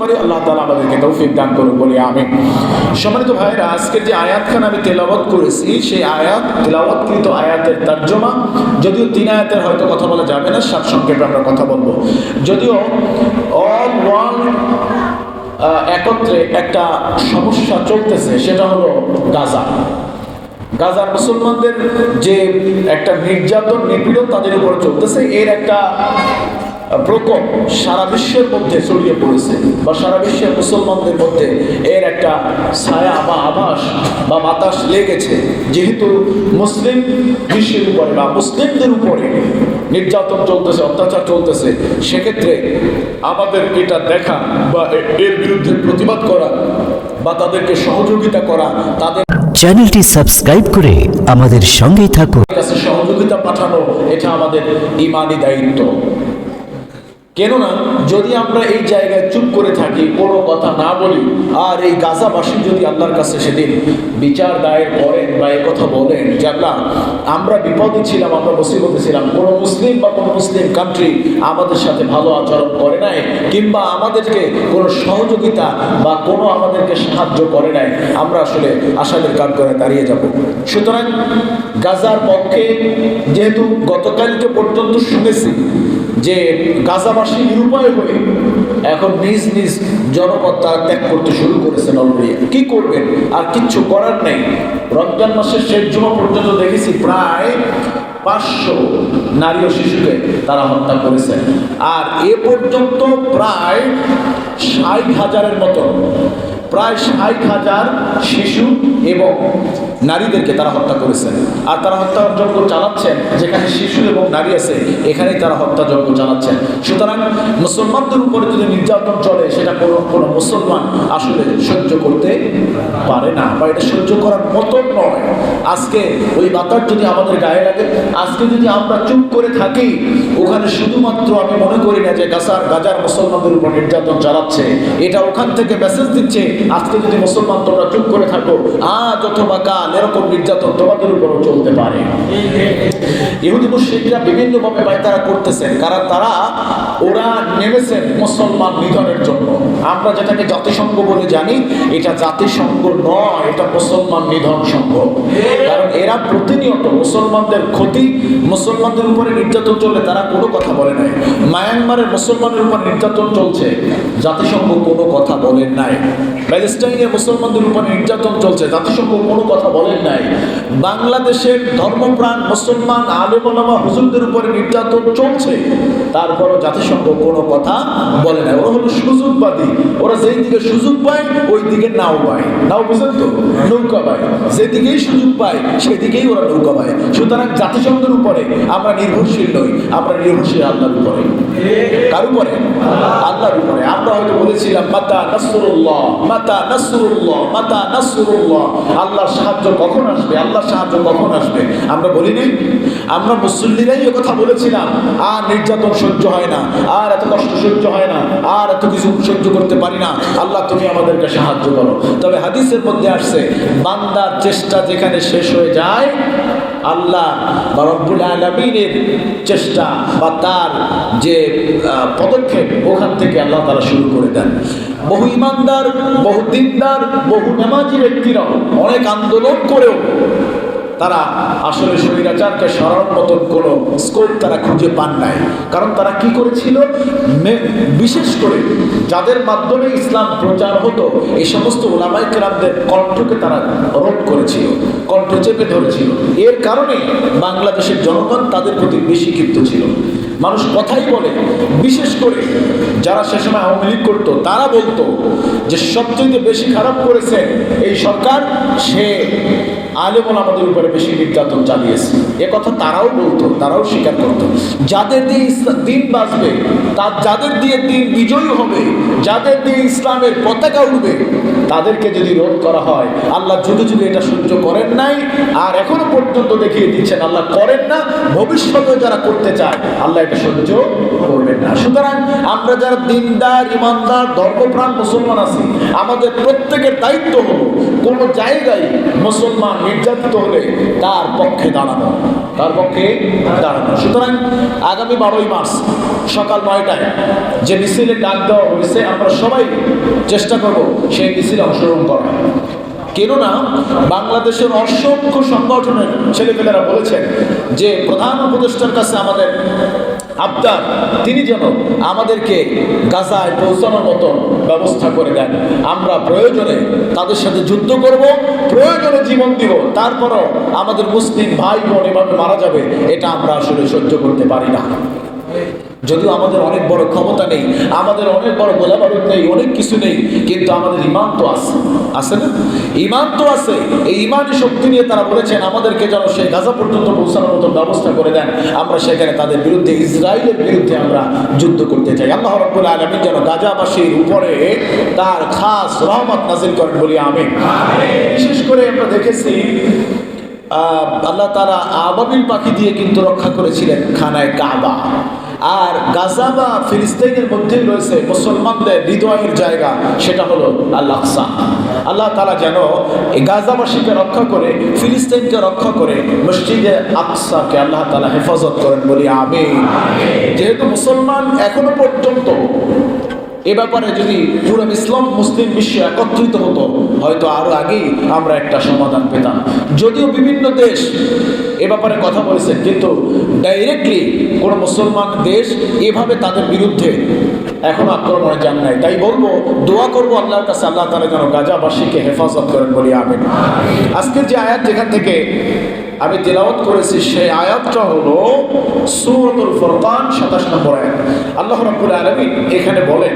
পারি আল্লাহ তালা আমাদেরকে তৌফিক দান বলি আমি সম্মানিত ভাইরা যে আমি করেছি, সেই আয়াত আয়াতের তর্জমা, যদিও তিন আয়াতের হয়তো কথা বলা যাবে না, সাত সংক্ষেপে আমরা কথা বলব। যদিও অল ওয়ার্ল্ড একত্রে একটা সমস্যা চলতেছে, সেটা হলো গাজা। গাজার মুসলমানদের যে একটা নির্যাতন, নিপীড়ন তাদের উপর চলতেছে, এর একটা প্রকোপ সারা বিশ্বের মধ্যে ছড়িয়ে পড়েছে বা সারা বিশ্বের মুসলমানদের মধ্যে এর একটা ছায়া বা আভাস বা বাতাস লেগেছে। যেহেতু মুসলিম বিশ্বের উপরে বা মুসলিমদের উপরে নির্যাতন চলতেছে অত্যাচার চলতেছে সেক্ষেত্রে আমাদের এটা দেখা বা এর বিরুদ্ধে প্রতিবাদ করা বা তাদেরকে সহযোগিতা করা তাদের চ্যানেলটি সাবস্ক্রাইব করে আমাদের সঙ্গেই থাকুন। কাছে সহযোগিতা পাঠানো এটা আমাদের ইমানি দায়িত্ব। কেননা, যদি আমরা এই জায়গায় চুপ করে থাকি, কোনো কথা না বলি, আর এই গাজাবাসী যদি আল্লাহর কাছে সেদিন বিচার দায়ের করেন বা কথা বলেন যে, আল্লাহ, আমরা বিপদে ছিলাম, আমরা মুসিবতে ছিলাম, কোনো মুসলিম বা কোনো মুসলিম কান্ট্রি আমাদের সাথে ভালো আচরণ করে নাই, কিংবা আমাদেরকে কোনো সহযোগিতা বা কোনো আমাদেরকে সাহায্য করে নাই, আমরা আসলে আশাদের কাজ করে দাঁড়িয়ে যাব। সুতরাং গাজার পক্ষে যেহেতু গতকালকে পর্যন্ত শুনেছি যে গাজাবাসী নিরুপায় হয়ে এখন নিজ নিজ জনপদ তারা ত্যাগ করতে শুরু করেছেন অলরেডি কি করবেন? আর কিচ্ছু করার নেই। রমজান মাসের শেষ জমা পর্যন্ত দেখেছি প্রায় পাঁচশো নারী ও শিশুকে তারা হত্যা করেছেন আর এ পর্যন্ত প্রায় ষাট হাজারের মতো প্রায় ষাট হাজার শিশু এবং নারীদেরকে তারা হত্যা করেছেন আর তারা হত্যাযজ্ঞ চালাচ্ছেন, যেখানে শিশু এবং নারী আছে, এখানেই তারা হত্যাযজ্ঞ চালাচ্ছেন। সুতরাং মুসলমানদের উপরে যদি নির্যাতন চলে, সেটা কোনো কোনো মুসলমান আসলে সহ্য করতে পারে না, বা এটা সহ্য করার মতন নয়। আজকে ওই বাতার যদি আমাদের গায়ে লাগে, আজকে যদি আমরা চুপ করে থাকি, ওখানে শুধুমাত্র আমি মনে করি না যে গাজার গাজার মুসলমানদের উপর নির্যাতন চালাচ্ছে। এটা ওখান থেকে মেসেজ দিচ্ছে আজকে যদি মুসলমান তোমরা চুপ করে থাকো, আজ অথবা কাল এরকম নির্যাতন তোমাদের উপরও চলতে পারে। ইহুদি মুসলিমরা বিভিন্নভাবে পায়তারা করতেছেন, কারণ তারা ওরা নেমেছেন মুসলমান নিধনের জন্য। আমরা যেটাকে জাতিসংঘ বলে জানি, এটা জাতিসংঘ নয়, এটা মুসলমান নিধন সংঘ। কারণ এরা প্রতিনিয়ত মুসলমানদের ক্ষতি, মুসলমানদের উপরে নির্যাতন চলে তারা কোনো কথা বলে নাই। মায়ানমারের মুসলমানের উপর নির্যাতন চলছে, জাতিসংঘ কোনো কথা বলেন নাই। প্যালেস্টাইনে মুসলমানদের উপর নির্যাতন চলছে। জাতিসংঘ কোনো কথা বলেন নাই। বাংলাদেশের ধর্মপ্রাণ মুসলমান আলেমা হুজুরদের উপরে নির্যাতন চলছে। তারপরও জাতিসংঘ কোনো কথা বলে না ওরা হলো সুযোগবাদী। ওরা যেই দিকে সুযোগ পায়, ওই দিকে নাও পায়। নাও বুঝেন তো? নৌকা পায়। যেদিকেই সুযোগ পায়, সেদিকেই ওরা নৌকা পায়। সুতরাং জাতিসংঘের উপরে আমরা নির্ভরশীল নই। আমরা নির্ভরশীল আল্লাহর উপরে। কার উপরে? আল্লাহর উপরে। আমরা হয়তো বলেছিলাম, মাতা নাসরুল্লাহ মাতা নাসরুল্লাহ মাতা নাসরুল্লাহ। আল্লাহর সাহায্য কখন আসবে? আল্লাহর সাহায্য কখন আসবে? আমরা বলিনি? আমরা মুসল্লিরাই এ কথা বলেছিলাম। আর নির্যাতন সহ্য হয় না, আর এত কষ্ট সহ্য হয় না, আর এত কিছু সহ্য করতে পারি না। আল্লাহ, তুমি আমাদেরকে সাহায্য করো। তবে হাদিসের মধ্যে আসছে, বান্দার চেষ্টা যেখানে শেষ হয়ে যায় আল্লাহ বা রব্বুল আলমিনের চেষ্টা বা তার যে পদক্ষেপ ওখান থেকে আল্লাহ তারা শুরু করে দেন। বহু ইমানদার বহু দিনদার, বহু নামাজি ব্যক্তিরাও অনেক আন্দোলন করেও তারা আসলে স্বৈরাচারকে সরানোর মতন কোনো স্কোপ তারা খুঁজে পান নাই। কারণ তারা কি করেছিল? বিশেষ করে যাদের মাধ্যমে ইসলাম প্রচার হতো এই সমস্ত ওলামাই কেরামদের কণ্ঠকে তারা রোধ করেছিল, কণ্ঠ চেপে ধরেছিল। এর কারণে বাংলাদেশের জনগণ তাদের প্রতি বেশি ক্ষিপ্ত ছিল। মানুষ কথাই বলে, বিশেষ করে যারা সে সময় আওয়ামী লীগ করতো, তারা বলতো যে সবচেয়ে বেশি খারাপ করেছে এই সরকার, সে আলেমন আমাদের উপরে বেশি নির্যাতন চালিয়েছে। এ কথা তারাও বলতো, তারাও স্বীকার করতো। যাদের দিয়ে দিন বাঁচবে, তার যাদের দিয়ে দিন বিজয়ী হবে, যাদের দিয়ে ইসলামের পতাকা উঠবে তাদেরকে যদি রোধ করা হয়, আল্লাহ যুগে যুগে এটা সহ্য করেন নাই, আর এখনও পর্যন্ত দেখিয়ে দিচ্ছেন, আল্লাহ করেন না, ভবিষ্যতেও যারা করতে চায়, আল্লাহ এটা সহ্য করবেন না। সুতরাং আমরা যারা দিনদার, ইমানদার, ধর্মপ্রাণ মুসলমান আছি, আমাদের প্রত্যেকের দায়িত্ব হলো কোনো জায়গায় মুসলমান নির্যাতিত হলে তার পক্ষে দাঁড়ানো, তার পক্ষে দাঁড়ানো। সুতরাং আগামী বারোই মার্চ সকাল নয়টায় যে মিছিলে ডাক দেওয়া হয়েছে, আমরা সবাই চেষ্টা করব সেই মিছিলে অংশগ্রহণ করা কেননা বাংলাদেশের অসংখ্য সংগঠনের ছেলেপেলেরা বলেছেন যে প্রধান উপদেষ্টার কাছে আমাদের আবদার, তিনি যেন আমাদেরকে গাজায় পৌঁছানোর মতো ব্যবস্থা করে দেন। আমরা প্রয়োজনে তাদের সাথে যুদ্ধ করব, প্রয়োজনে জীবন দিব, তারপরও আমাদের মুসলিম ভাই বোন এভাবে মারা যাবে, এটা আমরা আসলে সহ্য করতে পারি না। যদিও আমাদের অনেক বড় ক্ষমতা নেই আমাদের অনেক বড় গোলাবারুদ নেই অনেক কিছু নেই কিন্তু আমাদের ইমান তো আছে। আছে না? ইমান তো আছে। এই ইমানি শক্তি নিয়ে তারা বলেছেন আমাদেরকে যেন সেই গাজা পর্যন্ত পৌঁছানোর মতো ব্যবস্থা করে দেন। আমরা সেখানে তাদের বিরুদ্ধে ইসরায়েলের বিরুদ্ধে আমরা যুদ্ধ করতে চাই। আল্লাহ রব্বুল আলমিন যেন গাজাবাসীর উপরে তার খাস রহমত নাজিল করেন বলি আমি বিশেষ করে আমরা দেখেছি আল্লাহ তারা আবাবিল পাখি দিয়ে কিন্তু রক্ষা করেছিলেন খানায় কাবা। আর গাজা বা ফিলিস্তিনের মধ্যেই রয়েছে মুসলমানদের হৃদয়ের জায়গা, সেটা হলো আল আকসা আল্লাহ তারা যেন এই গাজাবাসীকে রক্ষা করে, ফিলিস্তিনকে রক্ষা করে মসজিদে আকসাকে আল্লাহ তালা হেফাজত করেন বলি আমি যেহেতু মুসলমান এখনও পর্যন্ত এ ব্যাপারে যদি পুরো ইসলাম মুসলিম বিশ্ব একত্রিত হতো, হয়তো আরও আগেই আমরা একটা সমাধান পেতাম। যদিও বিভিন্ন দেশ এ ব্যাপারে কথা বলেছেন কিন্তু ডাইরেক্টলি কোনো মুসলমান দেশ এভাবে তাদের বিরুদ্ধে এখনও আক্রমণে যান নাই। তাই বলব, দোয়া করব আল্লাহর কাছে, আল্লাহ তালা যেন গাজাবাসীকে হেফাজত করেন বলি, আমিন। আজকের যে আয়াত যেখান থেকে আমি তেলাওয়াত করেছি, সেই আয়াতটা হলো সুরতুল ফুরকান সাতাশ নম্বর আয়াত। আল্লাহ রাব্বুল আলামিন এখানে বলেন